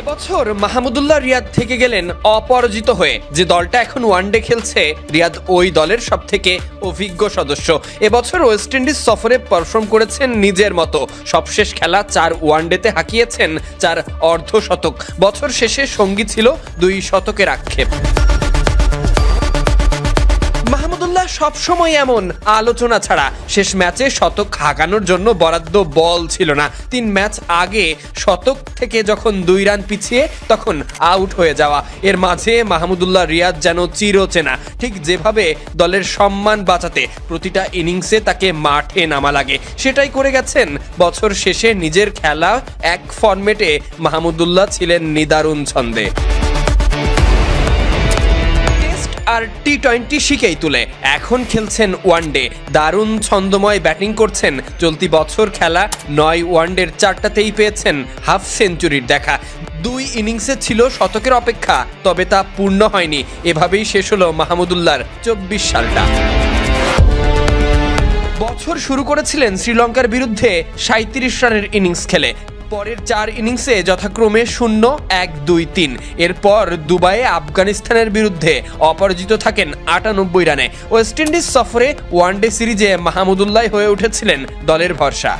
এবছর মাহমুদুল্লাহ রিয়াদ থেকে গেলেন অপরাজিত হয়ে। যে দলটা এখন ওয়ানডে খেলছে, রিয়াদ ওই দলের সব থেকে অভিজ্ঞ সদস্য। এবছর ওয়েস্ট ইন্ডিজ সফরে পারফর্ম করেছেন নিজের মতো। সবশেষ খেলা চার ওয়ানডেতে হাঁকিয়েছেন চার অর্ধশতক বছর শেষে সঙ্গী ছিল দুই শতকের আক্ষেপ। মাহমুদুল্লাহ সবসময় এমন। আলোচনা ছাড়া শেষ ম্যাচে শতক হাঁকানোর জন্য বরাদ্দ বল ছিল না। তিন ম্যাচ আগে শতক থেকে যখন দুই রান পিছিয়ে তখন আউট হয়ে যাওয়া। এর মাঝে মাহমুদুল্লাহ রিয়াদ যেন চিরচেনা। ঠিক যেভাবে দলের সম্মান বাঁচাতে প্রতিটা ইনিংসে তাকে মাঠে নামা লাগে। সেটাই করে গেছেন বছর শেষে নিজের খেলা এক ফর্মেটে মাহমুদুল্লাহ ছিলেন নিদারুণ ছন্দে। আর টি টোয়েন্টি শিখেই তুলে। এখন খেলছেন ওয়ানডে। দারুণ ছন্দময় ব্যাটিং করছেন। চলতি বছর খেলা নয় ওয়ানডের চারটাতেই পেয়েছেন হাফ সেঞ্চুরির দেখা। দুই ইনিংসে ছিল শতকের অপেক্ষা, তবে তা পূর্ণ হয়নি। এভাবেই শেষ হলো মাহমুদুল্লাহর চব্বিশ সালটা। বছর শুরু করেছিলেন শ্রীলঙ্কার বিরুদ্ধে সাঁত্রিশ রানের ইনিংস খেলে। পরের চার ইনিংসে যথাক্রমে শূন্য, এক, দুই, তিন। এরপর দুবাইয়ে আফগানিস্তানের বিরুদ্ধে অপরাজিত থাকেন আটানব্বই রানে। ওয়েস্ট ইন্ডিজ সফরে ওয়ানডে সিরিজে মাহমুদুল্লাহ হয়ে উঠেছিলেন দলের ভরসা।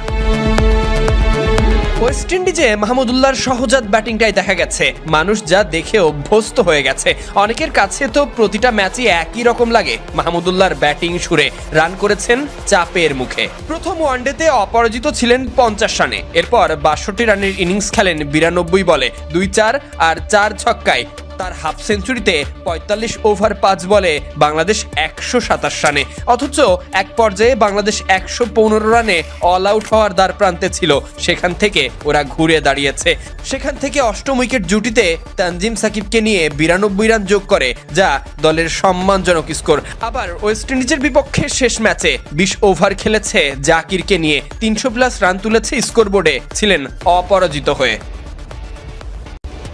ওয়েস্ট ইন্ডিজে মাহমুদুল্লাহর সহজাত ব্যাটিংটাই দেখা গেছে। মানুষ যা দেখে অভ্যস্ত হয়ে গেছে। অনেকের কাছে তো প্রতিটা ম্যাচই একই রকম লাগে। মাহমুদুল্লাহর ব্যাটিং সুরে রান করেছেন চাপের মুখে। প্রথম ওয়ানডেতে অপরাজিত ছিলেন পঞ্চাশ রানে। এরপর বাষট্টি রানের ইনিংস খেলেন বিরানব্বই বলে দুই চার আর চার ছক্কায় তার হাফ সেঞ্চুরিতে পঁয়তাল্লিশ ওভার পাঁচ বলে বাংলাদেশ একশো সাতাশ রানে। অথচ এক পর্যায়ে বাংলাদেশ একশো পনেরো রানে অল আউট হওয়ার দ্বার প্রান্তে ছিল। সেখান থেকে ওরা ঘুরে দাঁড়িয়েছে। সেখান থেকে অষ্টম উইকেট জুটিতে তানজিম সাকিবকে নিয়ে বিরানব্বই রান যোগ করে, যা দলের সম্মানজনক স্কোর। আবার ওয়েস্ট ইন্ডিজের বিপক্ষে শেষ ম্যাচে বিশ ওভার খেলেছে জাকিরকে নিয়ে। তিনশো প্লাস রান তুলেছে স্কোরবোর্ডে, ছিলেন অপরাজিত হয়ে।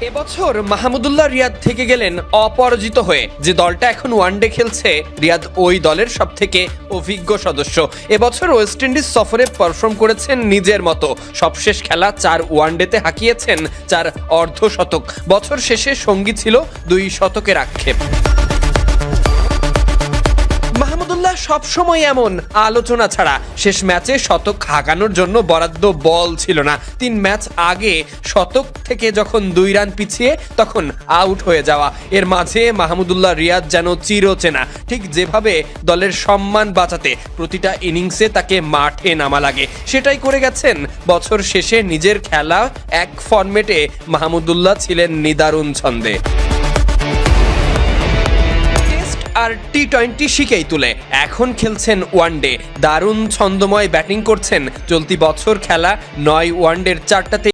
এবছর মাহমুদুল্লাহ রিয়াদ থেকে গেলেন অপরাজিত হয়ে, যে দলটা এখন ওয়ানডে খেলছে, রিয়াদ ওই দলের সব থেকে অভিজ্ঞ সদস্য। এবছর ওয়েস্ট ইন্ডিজ সফরে পারফর্ম করেছেন নিজের মতো। সবশেষ খেলা চার ওয়ানডেতে হাঁকিয়েছেন চার অর্ধশতক বছর শেষে সঙ্গী ছিল দুই শতকের আক্ষেপ। সবসময় এমন। আলোচনা ছাড়া শেষ ম্যাচে শতক হাঁকানোর জন্য বরাদ্দ বল ছিল না। তিন ম্যাচ আগে শতক থেকে যখন দুই রান পিছিয়ে তখন আউট হয়ে যাওয়া। এর মাঝে মাহমুদুল্লাহ রিয়াদ যেন চিরচেনা। ঠিক যেভাবে দলের সম্মান বাঁচাতে প্রতিটা ইনিংসে তাকে মাঠে নামা লাগে। সেটাই করে গেছেন বছর শেষে নিজের খেলা এক ফর্মেটে মাহমুদুল্লাহ ছিলেন নিদারুণ ছন্দে। আর টি টোয়েন্টি শিখেই তুলে। এখন খেলছেন ওয়ানডে দারুণ ছন্দময় ব্যাটিং করছেন। চলতি বছর খেলা নয় ওয়ানডের চারটাতে